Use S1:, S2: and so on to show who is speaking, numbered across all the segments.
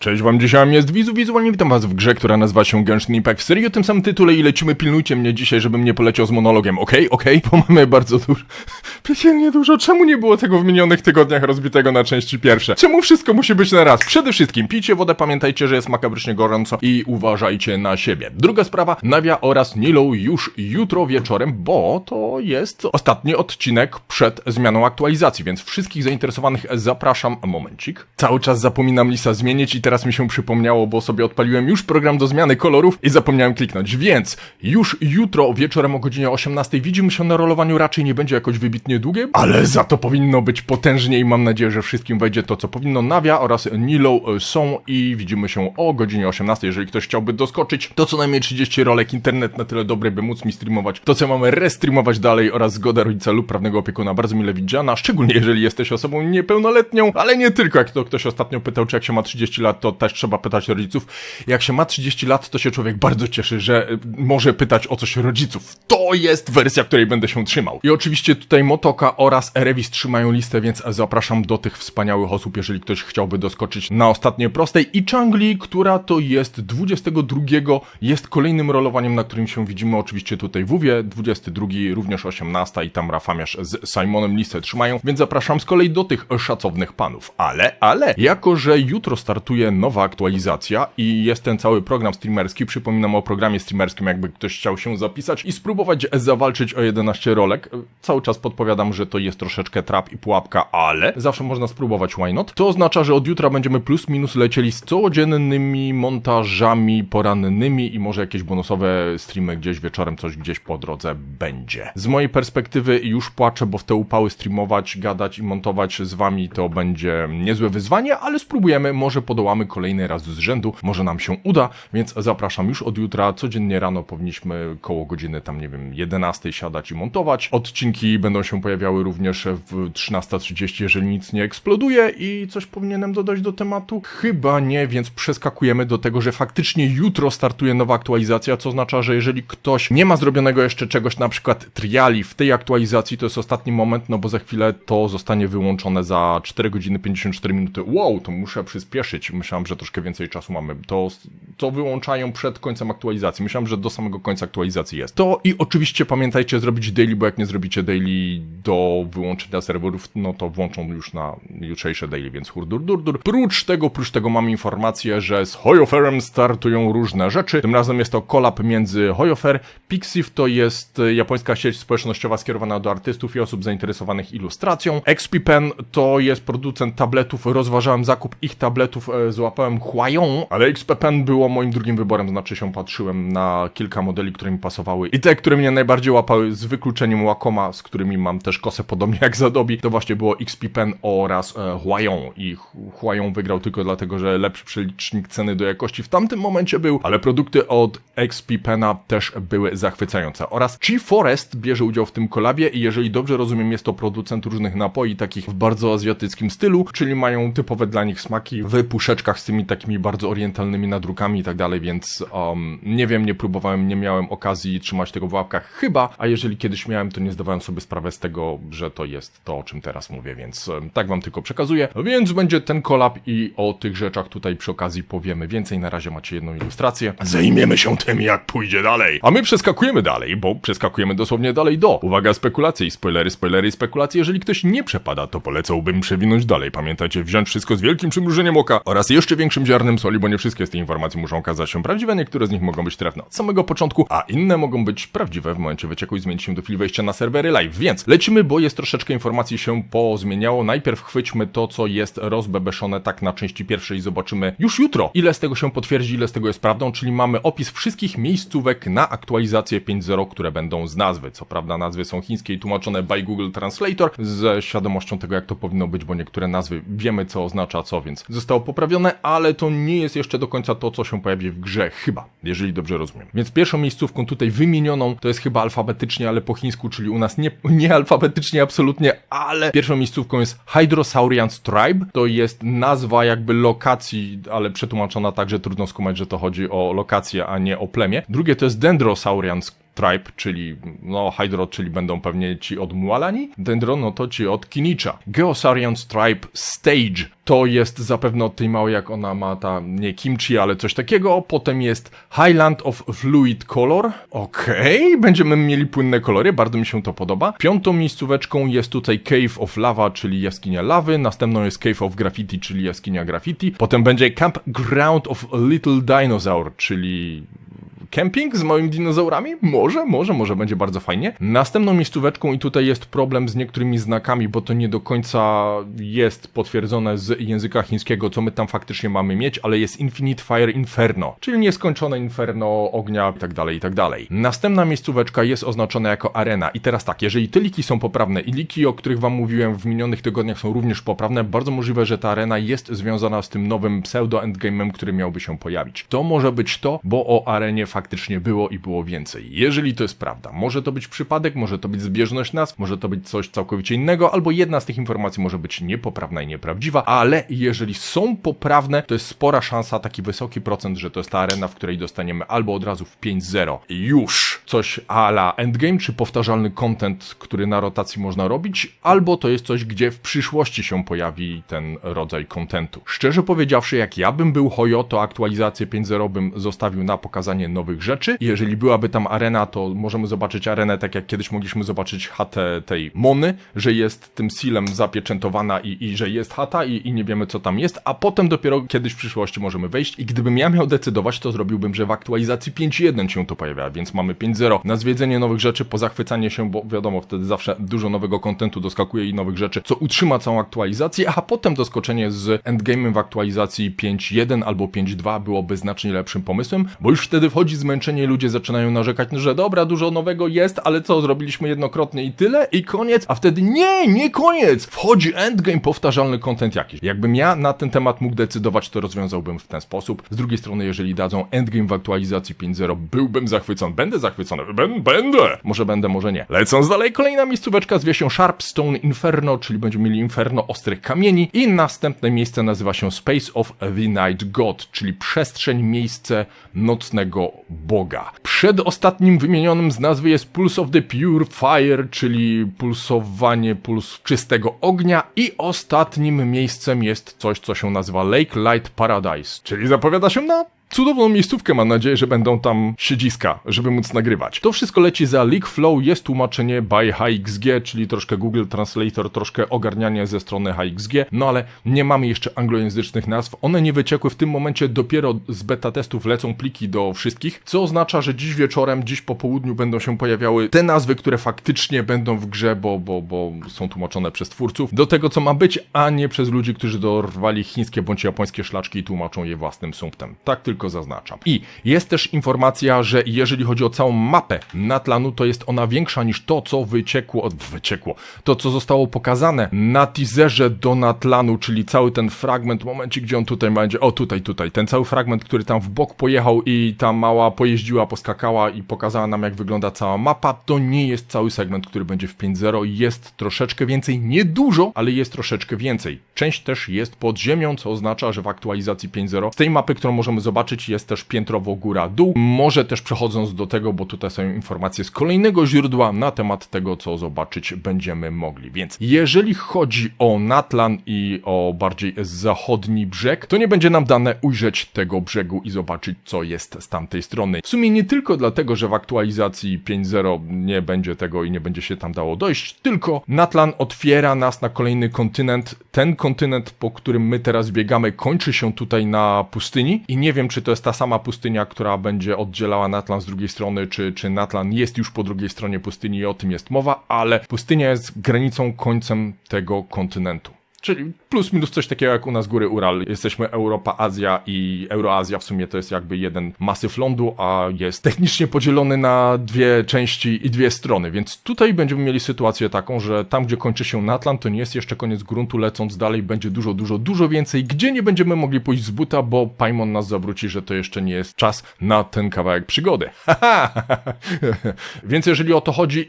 S1: Cześć wam, dzisiaj jest Wizu, wizualnie witam was w grze, która nazywa się Genshin Impact w serii o tym samym tytule i lecimy, pilnujcie mnie dzisiaj, żebym nie poleciał z monologiem, okej, okej, bo mamy bardzo dużo, piekielnie dużo, czemu nie było tego w minionych tygodniach rozbitego na części pierwsze? Czemu wszystko musi być na raz? Przede wszystkim pijcie wodę, pamiętajcie, że jest makabrycznie gorąco i uważajcie na siebie. Druga sprawa, Nawia oraz Nilo już jutro wieczorem, bo to jest ostatni odcinek przed zmianą aktualizacji, więc wszystkich zainteresowanych zapraszam, momencik. Cały czas zapominam lisa zmienić i teraz mi się przypomniało, bo sobie odpaliłem już program do zmiany kolorów i zapomniałem kliknąć, więc już jutro wieczorem o godzinie 18 widzimy się na rolowaniu, raczej nie będzie jakoś wybitnie długie, ale za to powinno być potężnie i mam nadzieję, że wszystkim wejdzie to, co powinno. Nawia oraz Nilo e, są i widzimy się o godzinie 18, jeżeli ktoś chciałby doskoczyć, to co najmniej 30 rolek, internet na tyle dobry, by móc mi streamować to, co mamy restreamować dalej oraz zgoda rodzica lub prawnego opiekuna. Bardzo mile widziana, szczególnie jeżeli jesteś osobą niepełnoletnią, ale nie tylko, jak to ktoś ostatnio pytał, czy jak się ma 30 lat, to też trzeba pytać rodziców. Jak się ma 30 lat, to się człowiek bardzo cieszy, że y, może pytać o coś rodziców. To jest wersja, której będę się trzymał. I oczywiście tutaj Motoka oraz Erevis trzymają listę, więc zapraszam do tych wspaniałych osób, jeżeli ktoś chciałby doskoczyć na ostatniej prostej. I Changli, która to jest 22, jest kolejnym rolowaniem, na którym się widzimy oczywiście tutaj w Uwie, 22, również 18 i tam Rafamiarz z Simonem listę trzymają, więc zapraszam z kolei do tych szacownych panów. Ale, ale, jako że jutro startuje nowa aktualizacja i jest ten cały program streamerski, przypominam o programie streamerskim, jakby ktoś chciał się zapisać i spróbować zawalczyć o 11 rolek. Cały czas podpowiadam, że to jest troszeczkę trap i pułapka, ale zawsze można spróbować, why not? To oznacza, że od jutra będziemy plus minus lecieli z codziennymi montażami porannymi i może jakieś bonusowe streamy gdzieś wieczorem, coś gdzieś po drodze będzie. Z mojej perspektywy już płaczę, bo w te upały streamować, gadać i montować z wami to będzie niezłe wyzwanie, ale spróbujemy, może podołamy kolejny raz z rzędu, może nam się uda, więc zapraszam już od jutra, codziennie rano powinniśmy koło godziny tam, nie wiem, 11 siadać i montować. Odcinki będą się pojawiały również w 13.30, jeżeli nic nie eksploduje i coś powinienem dodać do tematu? Chyba nie, więc przeskakujemy do tego, że faktycznie jutro startuje nowa aktualizacja, co oznacza, że jeżeli ktoś nie ma zrobionego jeszcze czegoś, na przykład triali w tej aktualizacji, to jest ostatni moment, no bo za chwilę to zostanie wyłączone za 4 godziny 54 minuty. Wow, to muszę przyspieszyć. Myślałem, że troszkę więcej czasu mamy. To, to wyłączają przed końcem aktualizacji. Myślałem, że do samego końca aktualizacji jest. To i oczywiście pamiętajcie zrobić daily, bo jak nie zrobicie daily do wyłączenia serwerów, no to włączą już na jutrzejsze daily, więc hurdur durdur. Prócz tego, prócz tego mam informację, że z Hoyoferem startują różne rzeczy. Tym razem jest to kolab między Hoyofer. Pixiv to jest e, japońska sieć społecznościowa skierowana do artystów i osób zainteresowanych ilustracją. XP-Pen to jest producent tabletów. Rozważałem zakup ich tabletów, e, złapałem Huayon, ale XP-Pen było moim drugim wyborem, znaczy się patrzyłem na kilka modeli, które mi pasowały i te, które mnie najbardziej łapały, z wykluczeniem Wacoma, z którymi mam też kosę podobnie jak Zadobi, to właśnie było XP-Pen oraz e, Huayon i Hu- Huayon wygrał tylko dlatego, że lepszy przelicznik ceny do jakości w tamtym momencie był, ale produkty od XP-Pena też były zachwycające. Oraz Chi Forest bierze udział w tym kolabie i jeżeli dobrze rozumiem, jest to producent różnych napoi, takich w bardzo azjatyckim stylu, czyli mają typowe dla nich smaki w z tymi takimi bardzo orientalnymi nadrukami i tak dalej, więc um, nie wiem, nie próbowałem, nie miałem okazji trzymać tego w łapkach chyba, a jeżeli kiedyś miałem, to nie zdawałem sobie sprawy z tego, że to jest to, o czym teraz mówię, więc um, tak wam tylko przekazuję. Więc będzie ten kolab i o tych rzeczach tutaj przy okazji powiemy więcej. Na razie macie jedną ilustrację. Zajmiemy się tym, jak pójdzie dalej. A my przeskakujemy dalej, bo przeskakujemy dosłownie dalej do. Uwaga, spekulacje i spoilery, spoilery i spekulacje. Jeżeli ktoś nie przepada, to polecałbym przewinąć dalej. Pamiętajcie, wziąć wszystko z wielkim przymrużeniem oka oraz jeszcze większym ziarnem soli, bo nie wszystkie z tych informacji muszą okazać się prawdziwe. Niektóre z nich mogą być trefne od samego początku, a inne mogą być prawdziwe w momencie wycieku i zmienić się do chwili wejścia na serwery live. Więc lecimy, bo jest troszeczkę informacji się pozmieniało. Najpierw chwyćmy to, co jest rozbebeszone tak na części pierwszej i zobaczymy już jutro, ile z tego się potwierdzi, ile z tego jest prawdą, czyli mamy opis wszystkich miejscówek na aktualizację 5.0, które będą z nazwy. Co prawda nazwy są chińskie i tłumaczone by Google Translator z świadomością tego, jak to powinno być, bo niektóre nazwy wiemy, co oznacza co, więc zostało poprawione, ale to nie jest jeszcze do końca to, co się pojawi w grze, chyba, jeżeli dobrze rozumiem. Więc pierwszą miejscówką tutaj wymienioną to jest chyba alfabetycznie, ale po chińsku, czyli u nas nie, nie alfabetycznie absolutnie, ale pierwszą miejscówką jest Hydrosaurians Tribe. To jest nazwa jakby lokacji, ale przetłumaczona tak, że trudno skumać, że to chodzi o lokację, a nie o plemię. Drugie to jest Dendrosaurians Tribe, czyli no Hydro, czyli będą pewnie ci od Mualani, Dendron, no to ci od Kinicza. Geosarian Tribe Stage to jest zapewne od tej małej, jak ona ma ta, nie kimchi, ale coś takiego. Potem jest Highland of Fluid Color. Okej, będziemy mieli płynne kolory, bardzo mi się to podoba. Piątą miejscóweczką jest tutaj Cave of Lava, czyli jaskinia lawy. Następną jest Cave of Graffiti, czyli jaskinia graffiti. Potem będzie Camp Ground of Little Dinosaur, czyli Camping z małymi dinozaurami? Może, może, może będzie bardzo fajnie. Następną miejscóweczką i tutaj jest problem z niektórymi znakami, bo to nie do końca jest potwierdzone z języka chińskiego, co my tam faktycznie mamy mieć, ale jest Infinite Fire Inferno, czyli nieskończone inferno ognia i tak dalej, i tak dalej. Następna miejscóweczka jest oznaczona jako arena i teraz tak, jeżeli te liki są poprawne i liki, o których wam mówiłem w minionych tygodniach są również poprawne, bardzo możliwe, że ta arena jest związana z tym nowym pseudo-endgame'em, który miałby się pojawić. To może być to, bo o arenie faktycznie było i było więcej. Jeżeli to jest prawda, może to być przypadek, może to być zbieżność nazw, może to być coś całkowicie innego, albo jedna z tych informacji może być niepoprawna i nieprawdziwa, ale jeżeli są poprawne, to jest spora szansa, taki wysoki procent, że to jest ta arena, w której dostaniemy albo od razu w 5-0 i już coś ala endgame, czy powtarzalny content, który na rotacji można robić, albo to jest coś, gdzie w przyszłości się pojawi ten rodzaj contentu. Szczerze powiedziawszy, jak ja bym był Hoyo, to aktualizację 5.0 bym zostawił na pokazanie nowych rzeczy. Jeżeli byłaby tam arena, to możemy zobaczyć arenę tak jak kiedyś mogliśmy zobaczyć chatę tej Mony, że jest tym sealem zapieczętowana i, i że jest chata i, i nie wiemy co tam jest, a potem dopiero kiedyś w przyszłości możemy wejść i gdybym ja miał decydować, to zrobiłbym, że w aktualizacji 5.1 się to pojawia, więc mamy 5.0 na zwiedzenie nowych rzeczy, pozachwycanie się, bo wiadomo, wtedy zawsze dużo nowego kontentu doskakuje i nowych rzeczy, co utrzyma całą aktualizację, a potem doskoczenie z endgame'em w aktualizacji 5.1 albo 5.2 byłoby znacznie lepszym pomysłem, bo już wtedy wchodzi zmęczenie i ludzie zaczynają narzekać, że dobra, dużo nowego jest, ale co, zrobiliśmy jednokrotnie i tyle i koniec, a wtedy nie, nie koniec, wchodzi endgame, powtarzalny content jakiś. Jakbym ja na ten temat mógł decydować, to rozwiązałbym w ten sposób. Z drugiej strony, jeżeli dadzą endgame w aktualizacji 5.0, byłbym zachwycony, będę zachwycony, Bę- będę, może będę, może nie. Lecąc dalej, kolejna miejscóweczka zwie się Sharpstone Inferno, czyli będziemy mieli Inferno ostrych kamieni i następne miejsce nazywa się Space of the Night God, czyli przestrzeń, miejsce nocnego Boga. Przed ostatnim wymienionym z nazwy jest Pulse of the Pure Fire, czyli pulsowanie puls czystego ognia i ostatnim miejscem jest coś, co się nazywa Lake Light Paradise, czyli zapowiada się na cudowną miejscówkę, mam nadzieję, że będą tam siedziska, żeby móc nagrywać. To wszystko leci za Leak Flow, jest tłumaczenie by HXG, czyli troszkę Google Translator, troszkę ogarnianie ze strony HXG, no ale nie mamy jeszcze anglojęzycznych nazw, one nie wyciekły w tym momencie, dopiero z beta testów lecą pliki do wszystkich, co oznacza, że dziś wieczorem, dziś po południu będą się pojawiały te nazwy, które faktycznie będą w grze, bo, bo, bo są tłumaczone przez twórców, do tego co ma być, a nie przez ludzi, którzy dorwali chińskie bądź japońskie szlaczki i tłumaczą je własnym sumptem. Tak tylko zaznaczam. I jest też informacja, że jeżeli chodzi o całą mapę Natlanu, to jest ona większa niż to, co wyciekło, wyciekło, to co zostało pokazane na teaserze do Natlanu, czyli cały ten fragment, momencie, gdzie on tutaj będzie, o tutaj, tutaj, ten cały fragment, który tam w bok pojechał i ta mała pojeździła, poskakała i pokazała nam, jak wygląda cała mapa, to nie jest cały segment, który będzie w 5.0, jest troszeczkę więcej, nie dużo, ale jest troszeczkę więcej. Część też jest pod ziemią, co oznacza, że w aktualizacji 5.0 z tej mapy, którą możemy zobaczyć, jest też piętrowo góra-dół. Może też przechodząc do tego, bo tutaj są informacje z kolejnego źródła na temat tego, co zobaczyć będziemy mogli. Więc jeżeli chodzi o Natlan i o bardziej zachodni brzeg, to nie będzie nam dane ujrzeć tego brzegu i zobaczyć, co jest z tamtej strony. W sumie nie tylko dlatego, że w aktualizacji 5.0 nie będzie tego i nie będzie się tam dało dojść, tylko Natlan otwiera nas na kolejny kontynent. Ten kontynent, po którym my teraz biegamy, kończy się tutaj na pustyni i nie wiem, czy to jest ta sama pustynia, która będzie oddzielała Natlan z drugiej strony, czy, czy Natlan jest już po drugiej stronie pustyni i o tym jest mowa, ale pustynia jest granicą, końcem tego kontynentu. Czyli plus minus coś takiego jak u nas góry Ural. Jesteśmy Europa, Azja i Euroazja w sumie to jest jakby jeden masyw lądu, a jest technicznie podzielony na dwie części i dwie strony, więc tutaj będziemy mieli sytuację taką, że tam gdzie kończy się Natlan to nie jest jeszcze koniec gruntu, lecąc dalej będzie dużo, dużo, dużo więcej, gdzie nie będziemy mogli pójść z buta, bo Paimon nas zawróci, że to jeszcze nie jest czas na ten kawałek przygody. więc jeżeli o to chodzi,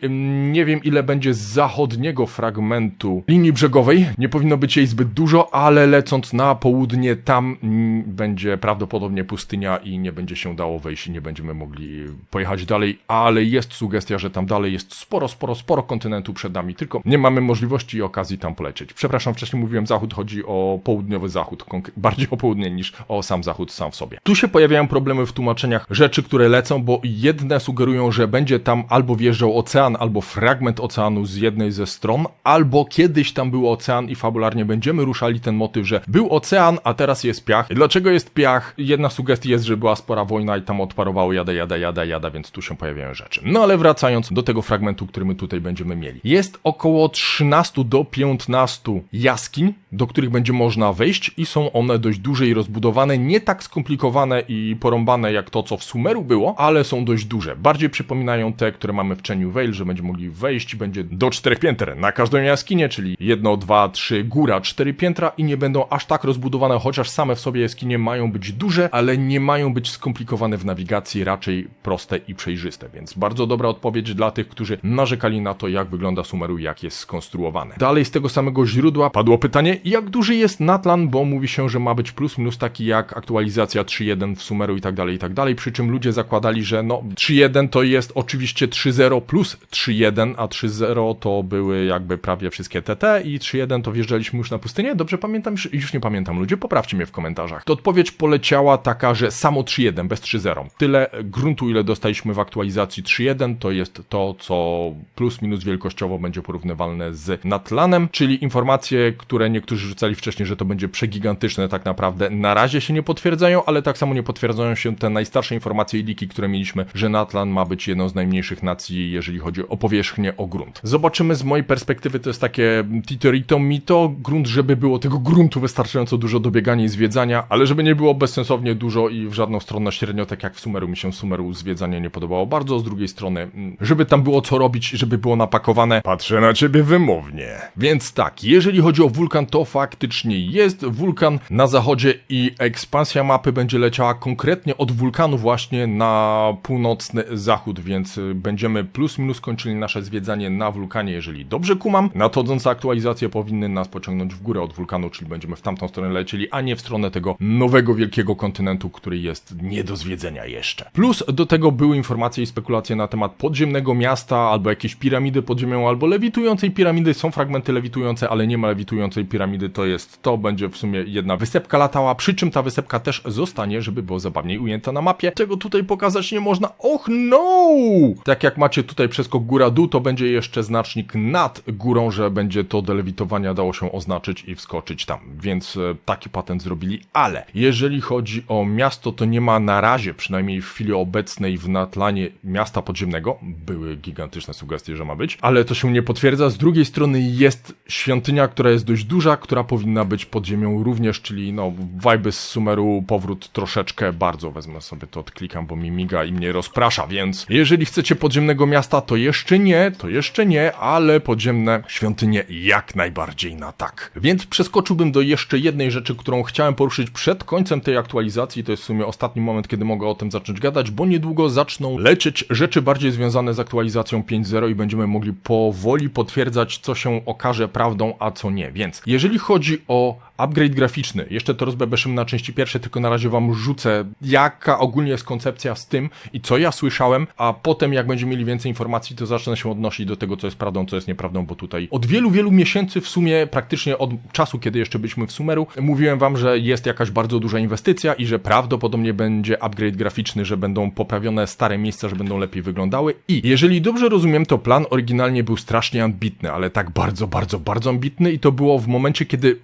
S1: nie wiem ile będzie z zachodniego fragmentu linii brzegowej, nie powinno być jej zbyt dużo, ale lecąc na południe, tam mm, będzie prawdopodobnie pustynia i nie będzie się dało wejść i nie będziemy mogli pojechać dalej, ale jest sugestia, że tam dalej jest sporo, sporo, sporo kontynentu przed nami, tylko nie mamy możliwości i okazji tam polecieć. Przepraszam, wcześniej mówiłem zachód, chodzi o południowy zachód, bardziej o południe niż o sam zachód sam w sobie. Tu się pojawiają problemy w tłumaczeniach rzeczy, które lecą, bo jedne sugerują, że będzie tam albo wjeżdżał ocean, albo fragment oceanu z jednej ze stron, albo kiedyś tam był ocean i fabularnie będziemy ruszali ten motyw, że był ocean, a teraz jest piach. Dlaczego jest piach? Jedna sugestia jest, że była spora wojna i tam odparowało jada, jada, jada, jada, więc tu się pojawiają rzeczy. No ale wracając do tego fragmentu, który my tutaj będziemy mieli. Jest około 13 do 15 jaskiń, do których będzie można wejść i są one dość duże i rozbudowane, nie tak skomplikowane i porąbane jak to, co w Sumeru było, ale są dość duże. Bardziej przypominają te, które mamy w Cieniu Vale, że będziemy mogli wejść będzie do czterech pięter na każdą jaskinię, czyli jedno, dwa, trzy, góra, cztery piętra i nie będą aż tak rozbudowane, chociaż same w sobie jaskinie mają być duże, ale nie mają być skomplikowane w nawigacji, raczej proste i przejrzyste, więc bardzo dobra odpowiedź dla tych, którzy narzekali na to, jak wygląda Sumeru, jak jest skonstruowane. Dalej z tego samego źródła padło pytanie, jak duży jest Natlan, bo mówi się, że ma być plus minus taki jak aktualizacja 3.1 w Sumeru i tak dalej, i tak dalej, przy czym ludzie zakładali, że no 3.1 to jest oczywiście 3.0 plus 3.1, a 3.0 to były jakby prawie wszystkie TT i 3.1 to wjeżdżaliśmy już na pustynię, dobrze pamiętam? Już- Już nie pamiętam, ludzie, poprawcie mnie w komentarzach. To odpowiedź poleciała taka, że samo 3.1 bez 3.0. Tyle gruntu, ile dostaliśmy w aktualizacji 3.1 to jest to, co plus minus wielkościowo będzie porównywalne z Natlanem, czyli informacje, które niektórzy rzucali wcześniej, że to będzie przegigantyczne tak naprawdę na razie się nie potwierdzają, ale tak samo nie potwierdzają się te najstarsze informacje i liki, które mieliśmy, że Natlan ma być jedną z najmniejszych nacji, jeżeli chodzi o powierzchnię, o grunt. Zobaczymy z mojej perspektywy, to jest takie titorito mito, grunt, żeby było tego gruntu wystarczająco dużo do biegania i zwiedzania, ale żeby nie było bezsensownie dużo i w żadną stronę średnio, tak jak w Sumeru mi się Sumeru zwiedzanie nie podobało bardzo, z drugiej strony, mm, żeby tam było co robić, żeby było napakowane, patrzę na ciebie wymownie. Więc tak, jeżeli chodzi o wulkan, to faktycznie jest wulkan na zachodzie i ekspansja mapy będzie leciała konkretnie od wulkanu właśnie na północny zachód, więc y, będziemy plus minus kończyli nasze zwiedzanie na wulkanie, jeżeli dobrze kumam. Nadchodzące aktualizacje powinny nas pociągnąć w górę od wulkanu, czyli będziemy w tamtą stronę lecieli, a nie w stronę tego nowego wielkiego kontynentu, który jest nie do zwiedzenia jeszcze. Plus do tego były informacje i spekulacje na temat podziemnego miasta, albo jakieś piramidy pod ziemią, albo lewitującej piramidy. Są fragmenty lewitujące, ale nie ma lewitującej piramidy. To jest, to będzie w sumie jedna wysepka latała, przy czym ta wysepka też zostanie, żeby było zabawniej ujęta na mapie. Tego tutaj pokazać nie można. Och no! Tak jak macie tutaj przeskok góra-dół, to będzie jeszcze znacznik nad górą, że będzie to do lewitowania dało się oznaczyć i wskoczyć tam. Więc e, taki patent zrobili, ale jeżeli chodzi o miasto, to nie ma na razie, przynajmniej w chwili obecnej w Natlanie miasta podziemnego. Były gigantyczne sugestie, że ma być, ale to się nie potwierdza. Z drugiej strony jest świątynia, która jest dość duża, która powinna być pod ziemią również, czyli no vibe z Sumeru, powrót troszeczkę bardzo, wezmę sobie to, odklikam, bo mi miga i mnie rozprasza, więc jeżeli chcecie podziemnego miasta, to jeszcze nie, to jeszcze nie, ale podziemne świątynie jak najbardziej na tak. Więc przeskoczyłbym do jeszcze jednej rzeczy, którą chciałem poruszyć przed końcem tej aktualizacji, to jest w sumie ostatni moment, kiedy mogę o tym zacząć gadać, bo niedługo zaczną lecieć rzeczy bardziej związane z aktualizacją 5.0 i będziemy mogli powoli potwierdzać, co się okaże prawdą, a co nie. Więc jeżeli chodzi o upgrade graficzny, jeszcze to rozbebeszymy na części pierwsze, tylko na razie wam rzucę, jaka ogólnie jest koncepcja z tym i co ja słyszałem, a potem jak będziemy mieli więcej informacji, to zacznę się odnosić do tego, co jest prawdą, co jest nieprawdą, bo tutaj od wielu, wielu miesięcy w sumie, praktycznie od czasu, kiedy jeszcze byliśmy w Sumeru, mówiłem wam, że jest jakaś bardzo duża inwestycja i że prawdopodobnie będzie upgrade graficzny, że będą poprawione stare miejsca, że będą lepiej wyglądały. I jeżeli dobrze rozumiem, to plan oryginalnie był strasznie ambitny, ale tak bardzo, bardzo, bardzo ambitny i to było w momencie, kiedy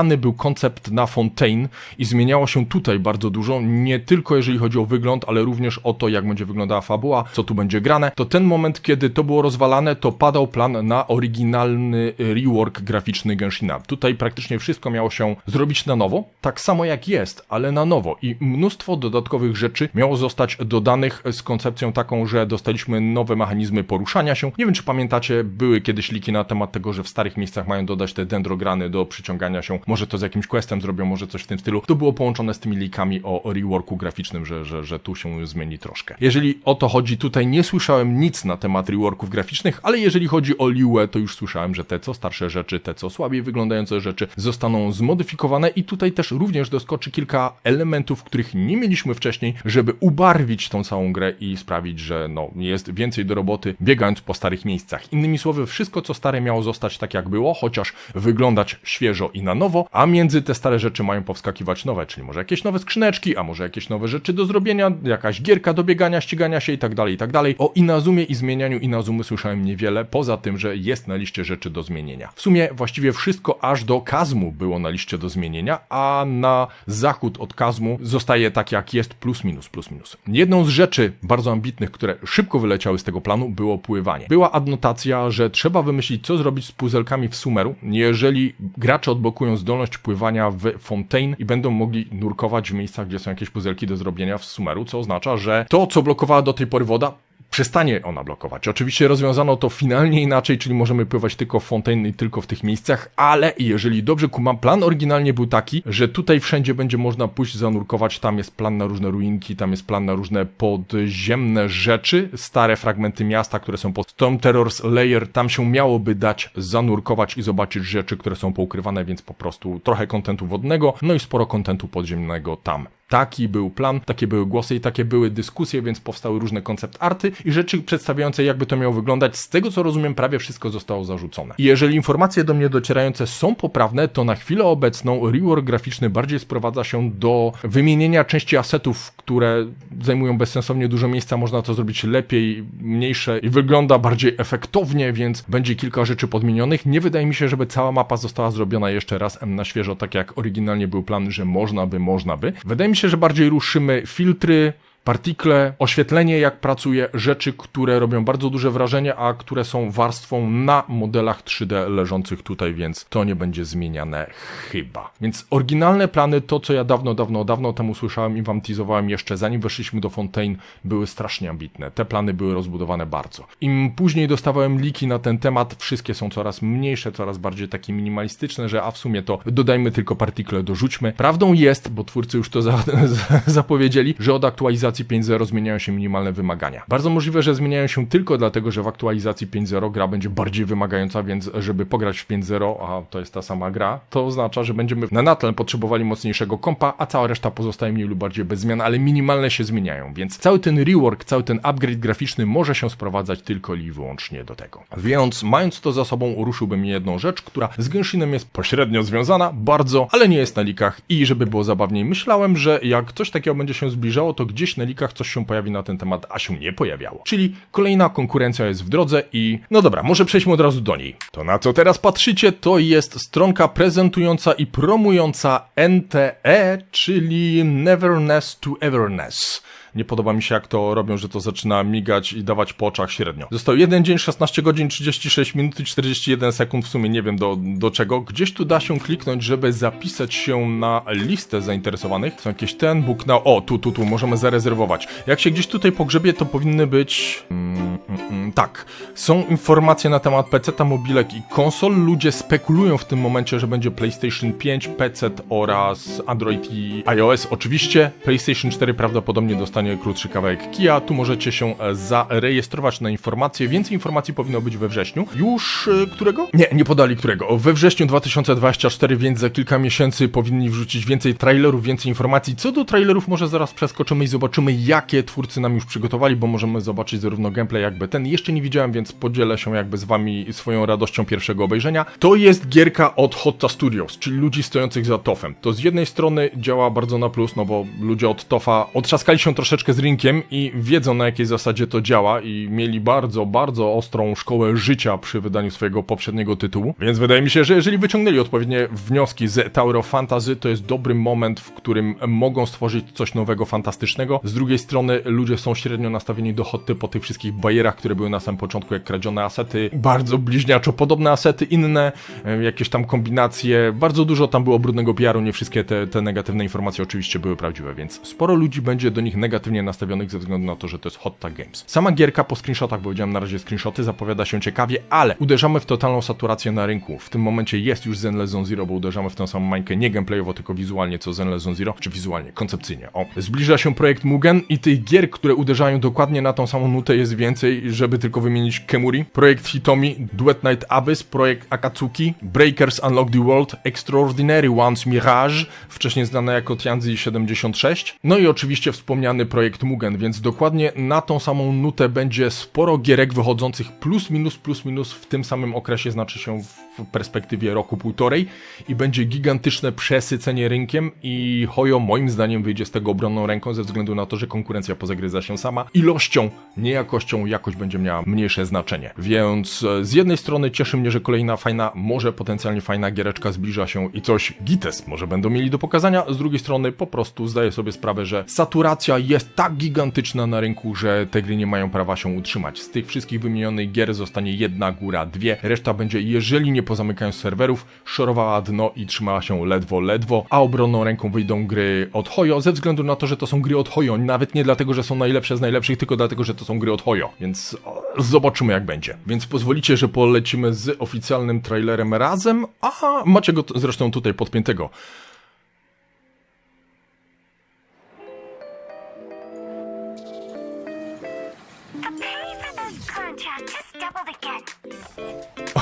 S1: rozwalany był koncept na Fontaine i zmieniało się tutaj bardzo dużo, nie tylko jeżeli chodzi o wygląd, ale również o to, jak będzie wyglądała fabuła, co tu będzie grane, to ten moment, kiedy to było rozwalane, to padał plan na oryginalny rework graficzny Genshina. Tutaj praktycznie wszystko miało się zrobić na nowo, tak samo jak jest, ale na nowo i mnóstwo dodatkowych rzeczy miało zostać dodanych z koncepcją taką, że dostaliśmy nowe mechanizmy poruszania się. Nie wiem, czy pamiętacie, były kiedyś liki na temat tego, że w starych miejscach mają dodać te dendrograny do przyciągania się. Może to z jakimś questem zrobią, może coś w tym stylu. To było połączone z tymi likami o reworku graficznym, że, że, że tu się zmieni troszkę. Jeżeli o to chodzi, tutaj nie słyszałem nic na temat reworków graficznych, ale jeżeli chodzi o Liuę, to już słyszałem, że te co starsze rzeczy, te co słabiej wyglądające rzeczy zostaną zmodyfikowane i tutaj też również doskoczy kilka elementów, których nie mieliśmy wcześniej, żeby ubarwić tą całą grę i sprawić, że no, jest więcej do roboty biegając po starych miejscach. Innymi słowy, wszystko co stare miało zostać tak jak było, chociaż wyglądać świeżo i na nowo, a między te stare rzeczy mają powskakiwać nowe, czyli może jakieś nowe skrzyneczki, a może jakieś nowe rzeczy do zrobienia, jakaś gierka do biegania, ścigania się i tak dalej, i tak dalej. O Inazumie i zmienianiu Inazumy słyszałem niewiele, poza tym, że jest na liście rzeczy do zmienienia. W sumie właściwie wszystko aż do Kazmu było na liście do zmienienia, a na zachód od Kazmu zostaje tak jak jest, plus minus, plus minus. Jedną z rzeczy bardzo ambitnych, które szybko wyleciały z tego planu, było pływanie. Była adnotacja, że trzeba wymyślić, co zrobić z puzelkami w Sumeru, jeżeli gracze odblokują zdolność pływania w Fontaine i będą mogli nurkować w miejscach, gdzie są jakieś puzelki do zrobienia w Sumeru, co oznacza, że to, co blokowała do tej pory woda, przestanie ona blokować. Oczywiście rozwiązano to finalnie inaczej, czyli możemy pływać tylko w Fontaine i tylko w tych miejscach, ale jeżeli dobrze kumam, plan oryginalnie był taki, że tutaj wszędzie będzie można pójść zanurkować, tam jest plan na różne ruinki, tam jest plan na różne podziemne rzeczy, stare fragmenty miasta, które są pod Storm Terrors Layer, tam się miałoby dać zanurkować i zobaczyć rzeczy, które są poukrywane, więc po prostu trochę kontentu wodnego, no i sporo kontentu podziemnego tam. Taki był plan, takie były głosy i takie były dyskusje, więc powstały różne koncept arty i rzeczy przedstawiające, jakby to miało wyglądać. Z tego co rozumiem, prawie wszystko zostało zarzucone. I jeżeli informacje do mnie docierające są poprawne, to na chwilę obecną rework graficzny bardziej sprowadza się do wymienienia części asetów, które zajmują bezsensownie dużo miejsca. Można to zrobić lepiej, mniejsze i wygląda bardziej efektownie, więc będzie kilka rzeczy podmienionych. Nie wydaje mi się, żeby cała mapa została zrobiona jeszcze raz na świeżo, tak jak oryginalnie był plan, że można by, można by. Wydaje mi się, że bardziej ruszymy filtry, partikle, oświetlenie jak pracuje, rzeczy, które robią bardzo duże wrażenie, a które są warstwą na modelach 3D leżących tutaj, więc to nie będzie zmieniane chyba. Więc oryginalne plany, to co ja dawno, dawno, dawno temu słyszałem i wam teasowałem jeszcze zanim weszliśmy do Fontaine, były strasznie ambitne. Te plany były rozbudowane bardzo. Im później dostawałem liki na ten temat, wszystkie są coraz mniejsze, coraz bardziej takie minimalistyczne, że a w sumie to dodajmy tylko partikle, dorzućmy. Prawdą jest, bo twórcy już to za, za, zapowiedzieli, że od aktualizacji 5.0 zmieniają się minimalne wymagania. Bardzo możliwe, że zmieniają się tylko dlatego, że w aktualizacji 5.0 gra będzie bardziej wymagająca, więc żeby pograć w 5.0, a to jest ta sama gra, to oznacza, że będziemy na natle potrzebowali mocniejszego kompa, a cała reszta pozostaje mniej lub bardziej bez zmian, ale minimalne się zmieniają, więc cały ten rework, cały ten upgrade graficzny może się sprowadzać tylko i wyłącznie do tego. Więc mając to za sobą, ruszyłbym jedną rzecz, która z Genshinem jest pośrednio związana, bardzo, ale nie jest na likach i żeby było zabawniej, myślałem, że jak coś takiego będzie się zbliżało, to gdzieś na likach coś się pojawi na ten temat, a się nie pojawiało. Czyli kolejna konkurencja jest w drodze i no dobra, może przejdźmy od razu do niej. To na co teraz patrzycie, to jest stronka prezentująca i promująca NTE, czyli Neverness to Everness. Nie podoba mi się jak to robią, że to zaczyna migać i dawać po oczach średnio. Został jeden dzień, 16 godzin, 36 minut i 41 sekund, w sumie nie wiem do, do czego. Gdzieś tu da się kliknąć, żeby zapisać się na listę zainteresowanych. Są jakieś ten book na... O, tu, tu, tu, możemy zarezerwować. Jak się gdzieś tutaj pogrzebie, to powinny być... Mm, mm, tak. Są informacje na temat PC, mobilek i konsol. Ludzie spekulują w tym momencie, że będzie PlayStation 5, PC oraz Android i iOS. Oczywiście PlayStation 4 prawdopodobnie dostanie krótszy kawałek kija. Tu możecie się e, zarejestrować na informacje. Więcej informacji powinno być we wrześniu. Już e, którego? Nie, nie podali którego. We wrześniu 2024, więc za kilka miesięcy powinni wrzucić więcej trailerów, więcej informacji. Co do trailerów może zaraz przeskoczymy i zobaczymy, jakie twórcy nam już przygotowali, bo możemy zobaczyć zarówno gameplay, jakby ten. Jeszcze nie widziałem, więc podzielę się jakby z wami swoją radością pierwszego obejrzenia. To jest gierka od Hotta Studios, czyli ludzi stojących za TOFem. To z jednej strony działa bardzo na plus, no bo ludzie od TOFa otrzaskali się troszeczkę z rinkiem i wiedzą na jakiej zasadzie to działa i mieli bardzo, bardzo ostrą szkołę życia przy wydaniu swojego poprzedniego tytułu. Więc wydaje mi się, że jeżeli wyciągnęli odpowiednie wnioski z Tower of Fantasy, to jest dobry moment, w którym mogą stworzyć coś nowego, fantastycznego. Z drugiej strony ludzie są średnio nastawieni do hoty po tych wszystkich bajerach, które były na samym początku, jak kradzione asety, bardzo bliźniaczo podobne asety, inne, e, jakieś tam kombinacje. Bardzo dużo tam było brudnego PR-u, nie wszystkie te, te negatywne informacje oczywiście były prawdziwe, więc sporo ludzi będzie do nich negatywnie negatywnie nastawionych ze względu na to, że to jest Hot Tag Games. Sama gierka po screenshotach, bo widziałem na razie screenshoty, zapowiada się ciekawie, ale uderzamy w totalną saturację na rynku. W tym momencie jest już Zenless Zone Zero, bo uderzamy w tę samą mańkę nie gameplayowo, tylko wizualnie co Zenless Zone Zero, czy wizualnie, koncepcyjnie. O, zbliża się projekt Mugen i tych gier, które uderzają dokładnie na tą samą nutę jest więcej, żeby tylko wymienić Kemuri, projekt Hitomi, Duet Night Abyss, projekt Akatsuki, Breakers Unlock the World, Extraordinary Ones Mirage, wcześniej znane jako Tianzi 76, no i oczywiście wspomniany projekt Mugen, więc dokładnie na tą samą nutę będzie sporo gierek wychodzących plus minus plus minus w tym samym okresie, znaczy się w perspektywie roku półtorej i będzie gigantyczne przesycenie rynkiem i Hoyo moim zdaniem wyjdzie z tego obronną ręką ze względu na to, że konkurencja pozagryza się sama. Ilością, nie jakością, jakość będzie miała mniejsze znaczenie. Więc e, z jednej strony cieszy mnie, że kolejna fajna, może potencjalnie fajna giereczka zbliża się i coś Gites może będą mieli do pokazania, z drugiej strony po prostu zdaję sobie sprawę, że saturacja jest tak gigantyczna na rynku, że te gry nie mają prawa się utrzymać. Z tych wszystkich wymienionych gier zostanie jedna góra, dwie, reszta będzie, jeżeli nie pozamykając serwerów, szorowała dno i trzymała się ledwo, ledwo, a obronną ręką wyjdą gry od Hoyo, ze względu na to, że to są gry od Hoyo, nawet nie dlatego, że są najlepsze z najlepszych, tylko dlatego, że to są gry od Hoyo, więc zobaczymy jak będzie. Więc pozwolicie, że polecimy z oficjalnym trailerem razem, a macie go zresztą tutaj podpiętego.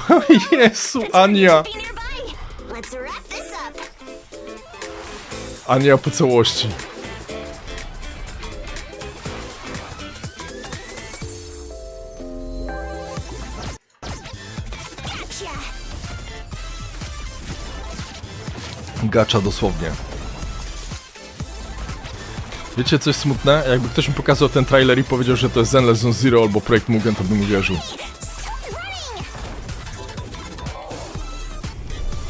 S1: Jezu, Ania! Ania po całości. Gacza dosłownie. Wiecie coś smutne? Jakby ktoś mi pokazał ten trailer i powiedział, że to jest Zenless Zone Zero albo Projekt Mugen, to bym uwierzył.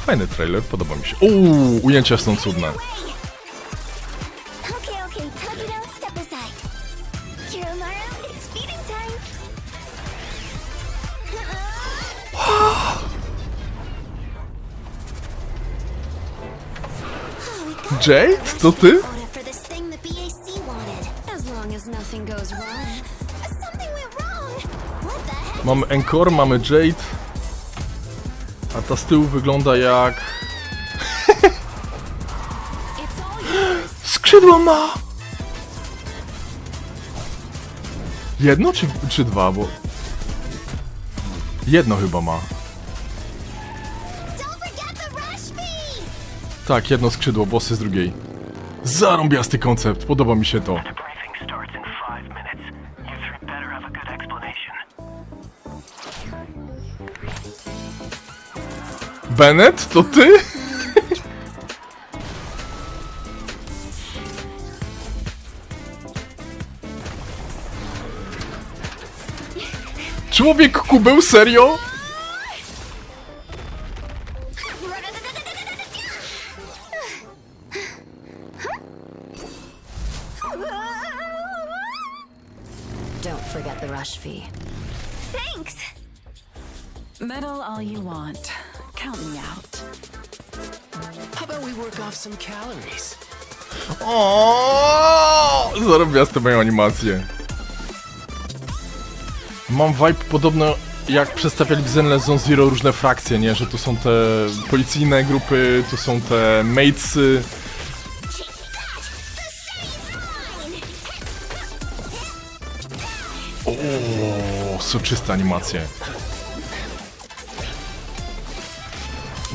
S1: Fajny trailer, podoba mi się. Uuu, ujęcia są cudne. Jade? To ty? Mamy Encore, mamy Jade. Ta z tyłu wygląda jak... Skrzydła ma! Jedno czy, czy dwa, bo... Jedno chyba ma. Tak, jedno skrzydło, bossy z drugiej. Zarąbiasty koncept, podoba mi się to. Bennett, to ty? Człowiek kubeł, serio?
S2: Don't forget the rush fee.
S3: Thanks.
S2: Meddle all you want. Count me out.
S4: How about we work off some calories?
S1: O, animacje. Mam vibe podobno jak przedstawiali w Zenless Zone Zero różne frakcje, nie? Że tu są te policyjne grupy, tu są te matesy. O, soczyste animacje.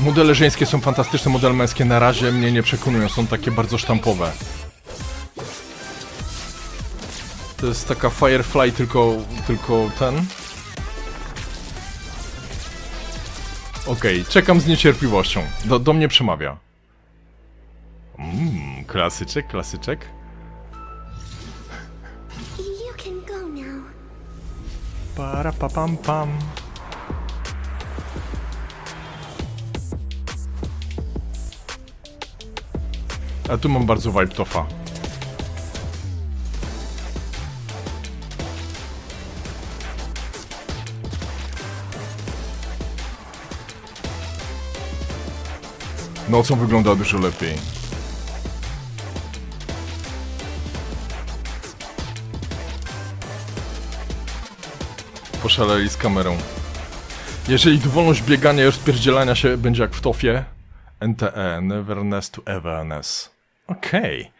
S1: Modele żeńskie są fantastyczne, modele męskie na razie mnie nie przekonują, są takie bardzo sztampowe. To jest taka Firefly, tylko, tylko ten. Okej, czekam z niecierpliwością. Do, do mnie przemawia. Mmm, klasyczek, klasyczek. Para pa pam pam. A tu mam bardzo vibe tofa. Nocą wygląda dużo lepiej. Poszaleli z kamerą. Jeżeli dowolność biegania i rozpierdzielania się będzie jak w tofie, NTE, Never Nest to Everness. Okej.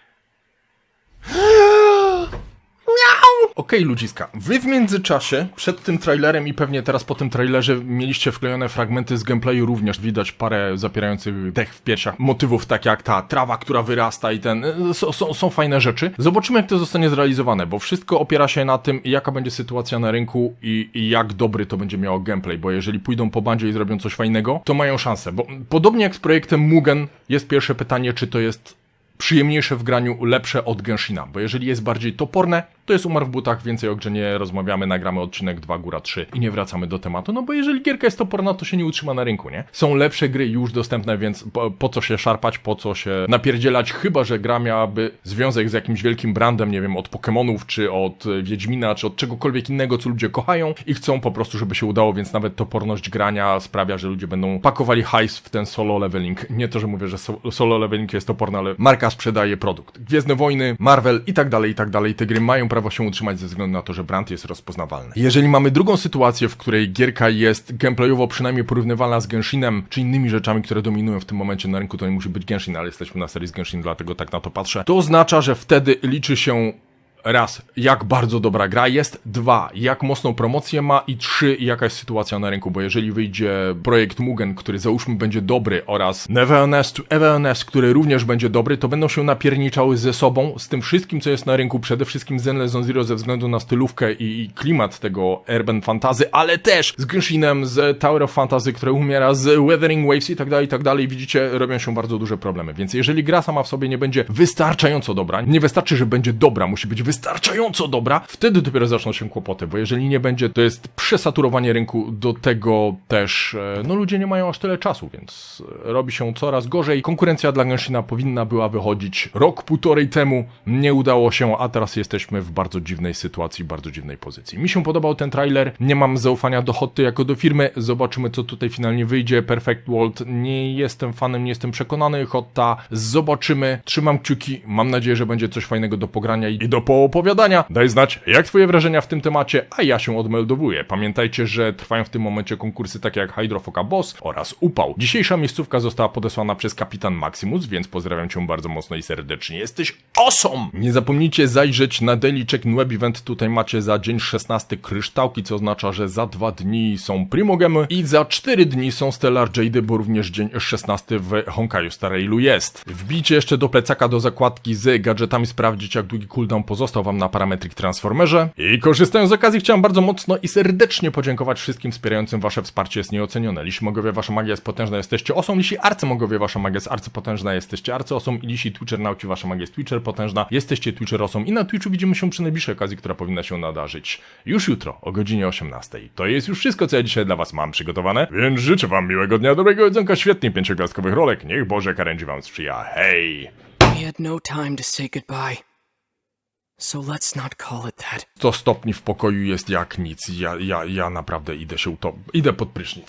S1: Okej, ludziska, wy w międzyczasie, przed tym trailerem i pewnie teraz po tym trailerze mieliście wklejone fragmenty z gameplayu również. Widać parę zapierających dech w piersiach motywów, tak jak ta trawa, która wyrasta i ten... y, Są, są, są fajne rzeczy. Zobaczymy, jak to zostanie zrealizowane, bo wszystko opiera się na tym, jaka będzie sytuacja na rynku i, i jak dobry to będzie miało gameplay, bo jeżeli pójdą po bandzie i zrobią coś fajnego, to mają szansę, bo podobnie jak z projektem Mugen, jest pierwsze pytanie, czy to jest przyjemniejsze w graniu, lepsze od Genshina, bo jeżeli jest bardziej toporne, to jest umarł w butach, więcej o grze nie rozmawiamy, nagramy odcinek 2, góra 3 i nie wracamy do tematu, no bo jeżeli gierka jest toporna, to się nie utrzyma na rynku, nie? Są lepsze gry już dostępne, więc po, po co się szarpać, po co się napierdzielać, chyba, że gra miałaby związek z jakimś wielkim brandem, nie wiem, od Pokémonów, czy od e, Wiedźmina, czy od czegokolwiek innego, co ludzie kochają i chcą po prostu, żeby się udało, więc nawet toporność grania sprawia, że ludzie będą pakowali hajs w ten solo leveling. Nie to, że mówię, że so, solo leveling jest toporny, ale marka sprzedaje produkt. Gwiezdne Wojny, Marvel i tak dalej, i tak dalej. Te gry mają prawo się utrzymać ze względu na to, że brand jest rozpoznawalny. Jeżeli mamy drugą sytuację, w której gierka jest gameplayowo przynajmniej porównywalna z Genshinem, czy innymi rzeczami, które dominują w tym momencie na rynku, to nie musi być Genshin, ale jesteśmy na serii z Genshin, dlatego tak na to patrzę. To oznacza, że wtedy liczy się raz, jak bardzo dobra gra jest, dwa, jak mocną promocję ma. I trzy, jaka jest sytuacja na rynku, bo jeżeli wyjdzie projekt Mugen, który załóżmy będzie dobry oraz Neverness to Everness, który również będzie dobry, to będą się napierniczały ze sobą, z tym wszystkim, co jest na rynku, przede wszystkim z Endless Zero ze względu na stylówkę i, klimat tego Urban Fantasy, ale też z Genshinem, z Tower of Fantasy, które umiera, z Weathering Waves i tak dalej, i tak dalej, widzicie, robią się bardzo duże problemy, więc jeżeli gra sama w sobie nie będzie wystarczająco dobra, nie wystarczy, że będzie dobra, musi być wystarczająco dobra, wtedy dopiero zaczną się kłopoty, bo jeżeli nie będzie, to jest przesaturowanie rynku, do tego też, e, no ludzie nie mają aż tyle czasu, więc e, robi się coraz gorzej. Konkurencja dla Genshina powinna była wychodzić rok, półtorej temu, nie udało się, a teraz jesteśmy w bardzo dziwnej sytuacji, bardzo dziwnej pozycji. Mi się podobał ten trailer, nie mam zaufania do Hotty jako do firmy, zobaczymy co tutaj finalnie wyjdzie. Perfect World, nie jestem fanem, nie jestem przekonany, Hotta, zobaczymy, trzymam kciuki, mam nadzieję, że będzie coś fajnego do pogrania i do poopowiadania. Daj znać, jak twoje wrażenia w tym temacie, a ja się odmeldowuję. Pamiętajcie, że trwają w tym momencie konkursy takie jak Hydrofoka Boss oraz Upał. Dzisiejsza miejscówka została podesłana przez kapitan Maximus, więc pozdrawiam cię bardzo mocno i serdecznie. Jesteś awesome! Nie zapomnijcie zajrzeć na Daily Check Web Event. Tutaj macie za dzień 16 kryształki, co oznacza, że za dwa dni są Primogemy i za 4 dni są Stellar Jade, bo również dzień 16 w Honkaju Starailu jest. Wbijcie jeszcze do plecaka do zakładki z gadżetami, sprawdzić jak długi cooldown pozostał wam na Parametric Transformerze. I korzystając z okazji chciałem bardzo mocno i serdecznie podziękować wszystkim wspierającym wasze wsparcie jest nieocenione. Jeśli mogowie wasza magia jest potężna, jesteście osą, jeśli arcymogowie wasza magia jest arcypotężna, jesteście arcyosą i jeśli Twitcher nauczy wasza magia jest Twitcher potężna, jesteście Twitcher osą i na Twitchu widzimy się przy najbliższej okazji, która powinna się nadarzyć. Już jutro o godzinie 18. To jest już wszystko, co ja dzisiaj dla was mam przygotowane, więc życzę wam miłego dnia, dobrego jedzonka, świetnie pięciogwiazdkowych rolek, niech Boże Karędzi wam sprzyja, hej!
S4: We had no time to say goodbye. So let's not call it that.
S1: 100 stopni w pokoju jest jak nic, ja, ja, ja naprawdę idę się utop... idę pod prysznic.